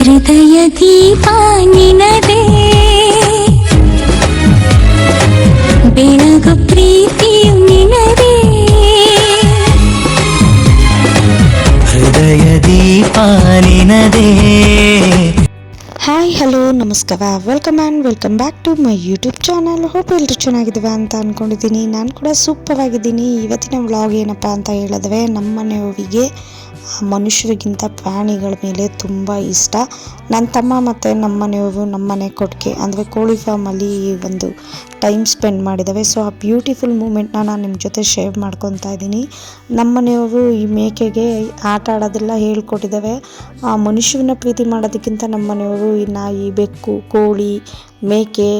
ಹೃದಯ ದೀಪ ನಿನದೇ ಬೆಳಗು ಪ್ರೀತಿಯು ನಿನದೇ ಹೃದಯ ದೀಪ ನಿನದೇ ಹಾಯ್ ಹಲೋ ನಮಸ್ಕಾರ. Welcome and welcome back to my YouTube channel hope ಎಲ್ಲರೂ ಚೆನ್ನಾಗಿದ್ದೀವಿ ಅಂತ ಅಂದ್ಕೊಂಡಿದ್ದೀನಿ ನಾನು ಕೂಡ ಸೂಪರ್ ಆಗಿದ್ದೀನಿ. ಇವತ್ತಿನ ವ್ಲಾಗ್ ಏನಪ್ಪ ಅಂತ ಹೇಳಿದ್ರೆ, ನಮ್ಮ ಮನೆಯವರಿಗೆ ಮನುಷ್ಯರಿಗಿಂತ ಪ್ರಾಣಿಗಳ ಮೇಲೆ ತುಂಬ ಇಷ್ಟ. ನನ್ನ ತಮ್ಮ ಮತ್ತು ನಮ್ಮ ಮನೆಯವರು ನಮ್ಮ ಮನೆ ಕೊಟ್ಟಿಗೆ, ಅಂದರೆ ಕೋಳಿ ಫಾರ್ಮಲ್ಲಿ ಒಂದು ಟೈಮ್ ಸ್ಪೆಂಡ್ ಮಾಡಿದ್ದಾವೆ. ಸೊ ಆ ಬ್ಯೂಟಿಫುಲ್ ಮೂಮೆಂಟ್ನ ನಾನು ನಿಮ್ಮ ಜೊತೆ ಶೇರ್ ಮಾಡ್ಕೊತಾ ಇದ್ದೀನಿ. ನಮ್ಮ ಮನೆಯವರು ಈ ಮೇಕೆಗೆ ಆಟ ಆಡೋದೆಲ್ಲ ಹೇಳ್ಕೊಟ್ಟಿದ್ದಾವೆ. ಆ ಮನುಷ್ಯನ ಪ್ರೀತಿ ಮಾಡೋದಕ್ಕಿಂತ ನಮ್ಮ ಮನೆಯವರು ಈ ನಾಯಿ ಬೆಕ್ಕು ಕೋಳಿ, ಮೇಕೆ,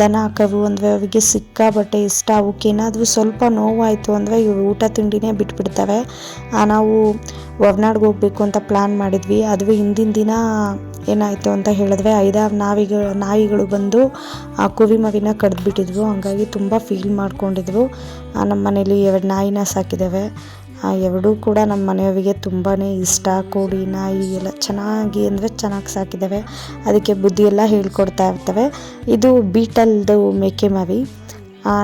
ದನ ಕವು ಅಂದರೆ ಅವರಿಗೆ ಸಿಕ್ಕಾಬಟ್ಟೆ ಇಷ್ಟ. ಅವಕ್ಕೆ ಏನಾದರೂ ಸ್ವಲ್ಪ ನೋವಾಯಿತು ಅಂದರೆ ಇವು ಊಟ ತಿಂಡಿನೇ ಬಿಟ್ಬಿಡ್ತವೆ. ನಾವು ಹೊರ್ನಾಡ್ಗೆ ಹೋಗ್ಬೇಕು ಅಂತ ಪ್ಲ್ಯಾನ್ ಮಾಡಿದ್ವಿ. ಅದು ಹಿಂದಿನ ದಿನ ಏನಾಯಿತು ಅಂತ ಹೇಳಿದ್ರೆ ಐದಾರು ನಾವಿಗ, ನಾಯಿಗಳು ಬಂದು ಆ ಕುರಿ ಮರಿನ ಕಡ್ದುಬಿಟ್ಟಿದ್ವು ಹಂಗಾಗಿ ತುಂಬ ಫೀಲ್ ಮಾಡ್ಕೊಂಡಿದ್ವು ನಮ್ಮ ಮನೇಲಿ ಎರಡು ನಾಯಿನ ಸಾಕಿದ್ದೇವೆ. ಆ ಎರಡೂ ಕೂಡ ನಮ್ಮ ಮನೆಯವರಿಗೆ ತುಂಬಾ ಇಷ್ಟ. ಕೋಳಿ, ನಾಯಿ ಎಲ್ಲ ಚೆನ್ನಾಗಿ ಅಂದರೆ ಚೆನ್ನಾಗಿ ಸಾಕಿದ್ದಾವೆ ಅದಕ್ಕೆ ಬುದ್ಧಿ ಎಲ್ಲ ಹೇಳ್ಕೊಡ್ತಾ ಇರ್ತವೆ. ಇದು ಬೀಟಲ್ದು ಮೇಕೆ ಮರಿ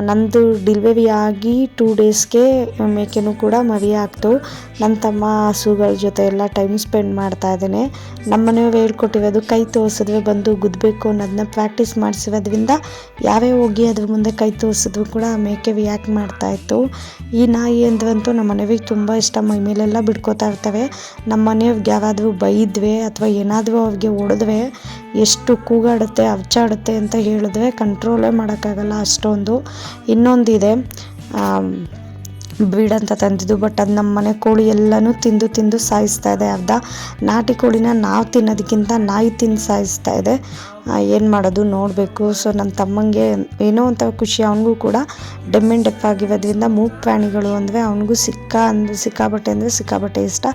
ನಂದು ಡಿಲ್ವರಿ ಆಗಿ ಟೂ ಡೇಸ್ಗೆ ಮೇಕೆನೂ ಕೂಡ ಮರಿ ಆಗ್ತು. ನನ್ನ ತಮ್ಮ ಹಸುಗಳ ಜೊತೆ ಎಲ್ಲ ಟೈಮ್ ಸ್ಪೆಂಡ್ ಮಾಡ್ತಾ ಇದ್ದೇನೆ. ನಮ್ಮ ಮನೆಯವ್ರು ಹೇಳ್ಕೊಟ್ಟಿರೋದು ಕೈ ತೋರಿಸಿದ್ರೆ ಬಂದು ಗುದ್ದಬೇಕು ಅನ್ನೋದನ್ನ ಪ್ರಾಕ್ಟೀಸ್ ಮಾಡಿಸಿರೋದ್ರಿಂದ ಯಾವೇ ಹೋಗಿ ಅದ್ರ ಮುಂದೆ ಕೈ ತೋರಿಸಿದ್ರು ಕೂಡ ಮೇಕೆ ರಿಯಾಕ್ಟ್ ಮಾಡ್ತಾ ಇತ್ತು. ಈ ನಾಯಿ ಅಂದ್ರಂತೂ ನಮ್ಮ ಮನೆಯವ್ರಿಗೆ ತುಂಬ ಇಷ್ಟ. ಮೈ ಮೇಲೆಲ್ಲ ಬಿಡ್ಕೋತಾ ಇರ್ತವೆ. ನಮ್ಮ ಮನೆಯವ್ರಿಗೆ ಯಾರಾದರೂ ಬೈದ್ವೆ ಅಥವಾ ಏನಾದರೂ ಅವ್ರಿಗೆ ಹೊಡೆದ್ವೆ, ಎಷ್ಟು ಕೂಗಾಡುತ್ತೆ, ಅರ್ಚಾಡುತ್ತೆ ಅಂತ ಹೇಳಿದ್ರೆ ಕಂಟ್ರೋಲೇ ಮಾಡೋಕ್ಕಾಗಲ್ಲ ಅಷ್ಟೊಂದು. ಇನ್ನೊಂದಿದೆ. ಬ್ರೀಡ್ ಅಂತ ತಂದಿದ್ದು ಬಟ್ ಅದು ನಮ್ಮ ಮನೆ ಕೋಳಿ ಎಲ್ಲನೂ ತಿಂದು ತಿಂದು ಸಾಯಿಸ್ತಾ ಇದೆ. ಅರ್ಧ ನಾಟಿ ಕೋಳಿನ ನಾವು ತಿನ್ನೋದಕ್ಕಿಂತ ನಾಯಿ ತಿಂದು ಸಾಯಿಸ್ತಾ ಇದೆ. ಏನು ಮಾಡೋದು ನೋಡಬೇಕು. ಸೊ ನನ್ನ ತಮ್ಮಂಗೆ ಏನೋ ಒಂಥರ ಖುಷಿ, ಅವನಿಗೂ ಕೂಡ ಡೆಮ್ಮಿನ್ ಡೆಪ್ ಆಗಿರೋದ್ರಿಂದ ಮೂಕ್ ಪ್ರಾಣಿಗಳು ಅಂದರೆ ಅವನಿಗೂ ಸಿಕ್ಕ ಅಂದ್ರೆ ಸಿಕ್ಕಾಬಟ್ಟೆ ಅಂದರೆ ಸಿಕ್ಕಾಬಟ್ಟೆ ಇಷ್ಟ.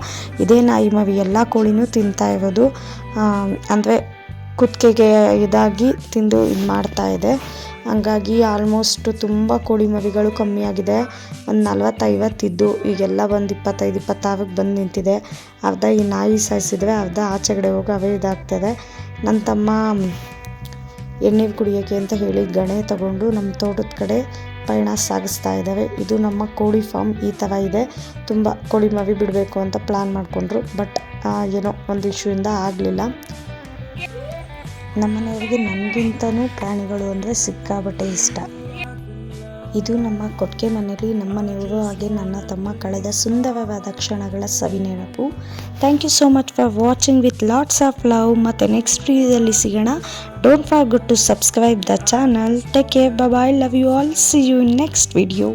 ಇದೇ ನಾಯಿ ಮವಿ ಎಲ್ಲ ಕೋಳಿನೂ ತಿಂತಾ ಇರೋದು. ಅಂದರೆ ಕುತ್ತಿಗೆಗೆ ಇದಾಗಿ ತಿಂದು ಇದು ಮಾಡ್ತಾ ಇದೆ. ಹಂಗಾಗಿ ಆಲ್ಮೋಸ್ಟ್ ತುಂಬ ಕೋಳಿ ಮರಿಗಳು ಕಮ್ಮಿ ಆಗಿದೆ. ಒಂದು ನಲ್ವತ್ತೈವತ್ತಿದ್ದು ಈಗೆಲ್ಲ ಒಂದು ಇಪ್ಪತ್ತೈದು, ಇಪ್ಪತ್ತಾರಕ್ಕೆ ಬಂದು ನಿಂತಿದೆ. ಅರ್ಧ ಈ ನಾಯಿ ಸಾಯಿಸಿದ್ರೆ ಅರ್ಧ ಆಚೆಗಡೆ ಹೋಗಿ ಅವೇ ಇದಾಗ್ತದೆ. ನನ್ನ ತಮ್ಮ ಎಣ್ಣೀರು ಕುಡಿಯೋಕ್ಕೆ ಅಂತ ಹೇಳಿ ಗಣೆ ತಗೊಂಡು ನಮ್ಮ ತೋಟದ ಕಡೆ ಪಯಣ ಸಾಗಿಸ್ತಾ ಇದ್ದಾವೆ ಇದು ನಮ್ಮ ಕೋಳಿ ಫಾರ್ಮ್ ಈ ಥರ ಇದೆ. ತುಂಬ ಕೋಳಿ ಮವಿ ಬಿಡಬೇಕು ಅಂತ ಪ್ಲ್ಯಾನ್ ಮಾಡಿಕೊಂಡ್ರು ಬಟ್ ಏನೋ ಒಂದು ಇಶ್ಯೂಯಿಂದ ಆಗಲಿಲ್ಲ. ನಮ್ಮನೆಯವರಿಗೆ ನನಗಿಂತನೂ ಪ್ರಾಣಿಗಳು ಅಂದರೆ ಸಿಕ್ಕಾಬಟ್ಟೆ ಇಷ್ಟ. ಇದು ನಮ್ಮ ಕೊಟ್ಟಿಗೆ ಮನೆಯಲ್ಲಿ ನಮ್ಮನೆಯವರು ಹಾಗೆ ನನ್ನ ತಮ್ಮ ಕಳೆದ ಸುಂದರವಾದ ಕ್ಷಣಗಳ ಸವಿನೆನಪು thank you so much for watching with lots of love ಮತ್ತು ನೆಕ್ಸ್ಟ್ ವಿಡಿಯೋದಲ್ಲಿ ಸಿಗೋಣ. Don't forget to subscribe the channel take care bye love you all see you next video